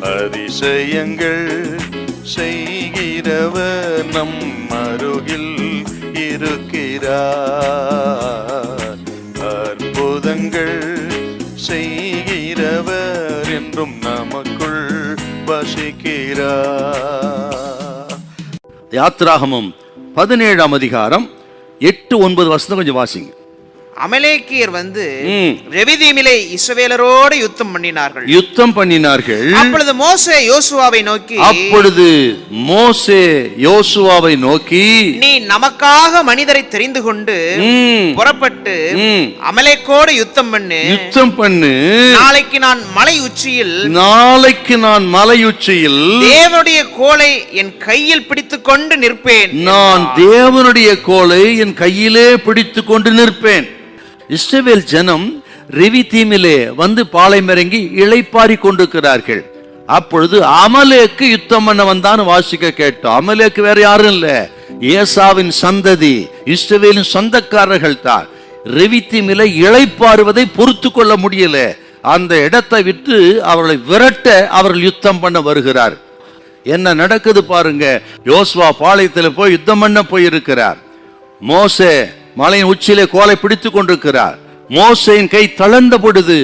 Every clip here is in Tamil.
அதிசயங்கள் செய்கிறவர் நம் அருகில் இருக்கிறார். அற்புதங்கள் செய்கிறவர் என்றும் நமக்குள் வசிக்கிறார். யாத்ராகமும் பதினேழாம் அதிகாரம் எட்டு ஒன்பது வருஷம் கொஞ்சம் வாசிங்க. அமலேக்கியர் வந்து. ரெவிதீமிலே இஸ்ரவேலரோடு யுத்தம் பண்ணினார்கள். யுத்தம் பண்ணினார்கள். அப்பொழுது மோசே யோசுவாவை நோக்கி அப்பொழுது மோசே யோசுவாவை நோக்கி நீ நமக்காக மனிதரை தெரிந்து கொண்டு புறப்பட்டு. அமலேக்கோடு யுத்தம் பண்ணு. யுத்தம் பண்ணு. நாளைக்கு நான் மலை உச்சியில் நாளைக்கு நான் மலையுச்சியில் தேவனுடைய கோலை என் கையில் பிடித்துக் கொண்டு நிற்பேன் நான் தேவனுடைய கோலை என் கையிலே பிடித்து கொண்டு நிற்பேன். இஸ்ரவேல் ஜனம் ரிவி தீமிலே வந்து பாளையமிறங்கி இளைப்பாரி கொண்டிருக்கிறார்கள். அப்பொழுது அமலேக்கு யுத்தம் பண்ண வந்தான்னு வாசிக்க கேட்டோம். அமலேக்கு வேற யாரும் இல்ல. ஏசாவின் சந்ததி இஸ்ரவேலின் சொந்தக்காரர்கள் தான். ரெவி இழைப்பாறுவதை இளைப்பாறுவதை பொறுத்து கொள்ள முடியல. அந்த இடத்தை விட்டு அவர்களை விரட்ட அவர்கள் யுத்தம் பண்ண வருகிறார். என்ன நடக்குது பாருங்க. யோஸ்வா பாளையத்தில் போய் யுத்தம் பண்ண போயிருக்கிறார். மோசே மலையின் உச்சியிலே கோலை பிடித்துக் கொண்டிருக்கிறார். மோசையின் கை தளர்ந்த பொழுது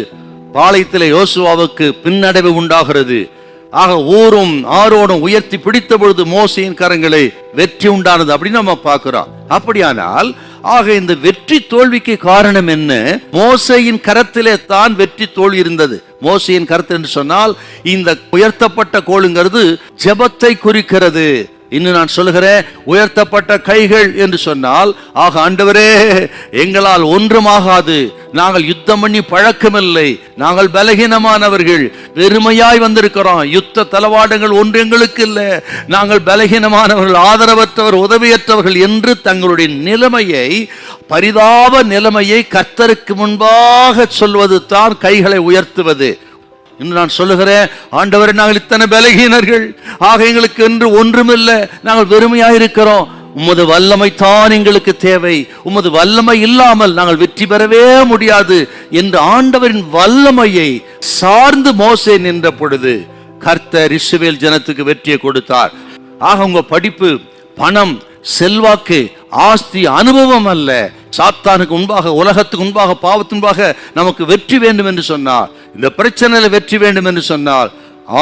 பாளையத்திலே யோசுவாவுக்கு பின்னடைவு உண்டாகிறது. ஆக ஊரும் ஆரோடும் உயர்த்தி பிடித்த பொழுது மோசையின் கரங்களை வெற்றி உண்டானது அப்படின்னு நம்ம பார்க்கிறோம். அப்படியானால் ஆக இந்த வெற்றி தோல்விக்கு காரணம் என்ன? மோசையின் கரத்திலே தான் வெற்றி தோல்வி இருந்தது. மோசையின் கருத்து என்று சொன்னால் இந்த உயர்த்தப்பட்ட கோளுங்கிறது ஜெபத்தை குறிக்கிறது. இன்னும் நான் சொல்லுகிறேன் உயர்த்தப்பட்ட கைகள் என்று சொன்னால் ஆக ஆண்டவரே எங்களால் ஒன்றுமாகாது. நாங்கள் யுத்தம் பண்ணி பழக்கமில்லை. நாங்கள் பலகீனமானவர்கள். வெறுமையாய் வந்திருக்கிறோம். யுத்த தளவாடங்கள் ஒன்று எங்களுக்கு இல்லை. நாங்கள் பலகீனமானவர்கள் ஆதரவற்றவர் உதவியற்றவர்கள் என்று தங்களுடைய நிலைமையை பரிதாப நிலைமையை கர்த்தருக்கு முன்பாக சொல்வது தான் கைகளை உயர்த்துவது. இன்று நான் சொல்லுகிறேன் ஆண்டவர் நாங்கள் இத்தனை பலகீனர்கள். ஆக எங்களுக்கு என்று ஒன்றுமில்லை. நாங்கள் வெறுமையாக இருக்கிறோம் உமது வல்லமை தான் எங்களுக்கு தேவை. உமது வல்லமை இல்லாமல் நாங்கள் வெற்றி பெறவே முடியாது என்று ஆண்டவரின் வல்லமையை சார்ந்து மோசே நின்ற பொழுது கர்த்தர் இஸ்ரவேல் ஜனத்துக்கு வெற்றியை கொடுத்தார். ஆக உங்க படிப்பு பணம் செல்வாக்கு ஆஸ்தி அனுபவம் அல்ல. சாத்தானுக்கு முன்பாக உலகத்துக்கு முன்பாக பாவத்துன்பாக நமக்கு வெற்றி வேண்டும் என்று சொன்னார். இந்த பிரச்சனையில் வெற்றி வேண்டும் என்று சொன்னால்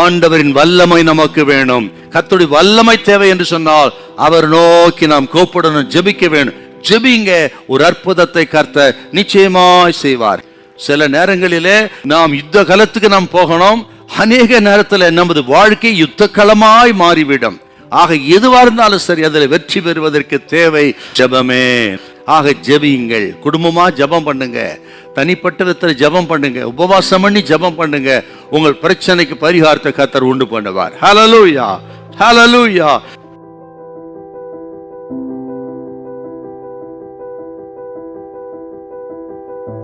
ஆண்டவரின் வல்லமை நமக்கு வேணும். கர்த்தருடைய வல்லமை தேவை என்று சொன்னால் அவர் நோக்கி நாம் கூப்பிடணும் ஜெபிக்க வேணும். ஜெபிங்க ஒரு அற்புதத்தை கர்த்த நிச்சயமாய் செய்வார். சில நேரங்களிலே நாம் யுத்த காலத்துக்கு நாம் போகணும். அநேக நேரத்தில் நமது வாழ்க்கை யுத்த களமாய் மாறிவிடும். ஆக எதுவா இருந்தாலும் சரி அதில் வெற்றி பெறுவதற்கு தேவை ஜெபமே. ஆக ஜெபியுங்கள். குடும்பமாக ஜெபம் பண்ணுங்க. தனிப்பட்ட விதத்தில் ஜெபம் பண்ணுங்க. உபவாசம் பண்ணி ஜெபம் பண்ணுங்க. உங்கள் பிரச்சனைக்கு பரிகாரத்தை கத்தர் உண்டு பண்ணுவார். Hallelujah hallelujah